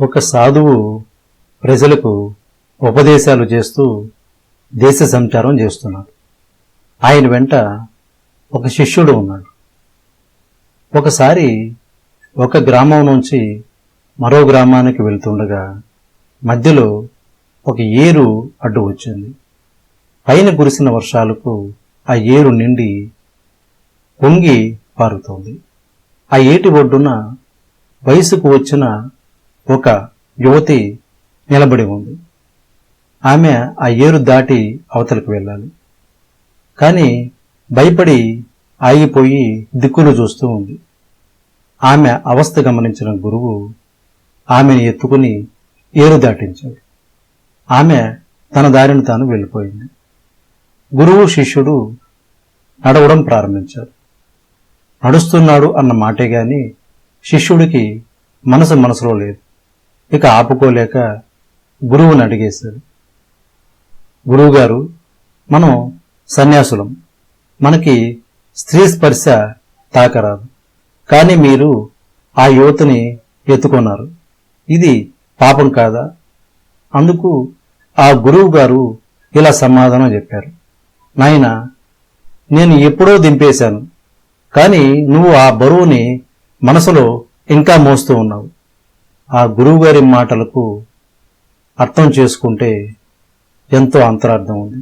ఒక సాధువు ప్రజలకు ఉపదేశాలు చేస్తూ దేశ సంచారం చేస్తున్నాడు. ఆయన వెంట ఒక శిష్యుడు ఉన్నాడు. ఒకసారి ఒక గ్రామం నుంచి మరో గ్రామానికి వెళ్తుండగా మధ్యలో ఒక ఏరు అడ్డు వచ్చింది. పైన కురిసిన వర్షాలకు ఆ ఏరు నిండి పొంగి పారుతోంది. ఆ ఏటి ఒడ్డున వయసుకు వచ్చిన ఒక యువతి నిలబడి ఉంది. ఆమె ఆ ఏరు దాటి అవతలకు వెళ్ళాలి. కానీ భయపడి ఆగిపోయి దిక్కులు చూస్తూ ఉంది. ఆమె అవస్థ గమనించిన గురువు ఆమెను ఎత్తుకుని ఏరు దాటించాడు. ఆమె తన దారిని తాను వెళ్ళిపోయింది. గురువు శిష్యుడు నడవడం ప్రారంభించారు నడుస్తున్నాడు అన్న మాటే గాని శిష్యుడికి మనసు మనసులో లేదు. ఇక ఆపుకోలేక గురువుని అడిగేశాడు గురువుగారు మనం సన్యాసులం. మనకి స్త్రీ స్పర్శ తాకరాదు. కానీ మీరు ఆ యువతని ఎత్తుకున్నారు. ఇది పాపం కాదా? అందుకు ఆ గురువు గారు ఇలా సమాధానం చెప్పారు. నాయన నేను ఎప్పుడో దింపేశాను. కానీ నువ్వు ఆ బరువుని మనసులో ఇంకా మోస్తూ ఉన్నావు. ఆ గురువుగారి మాటలకు అర్థం చేసుకుంటే ఎంతో అంతరార్థం ఉంది.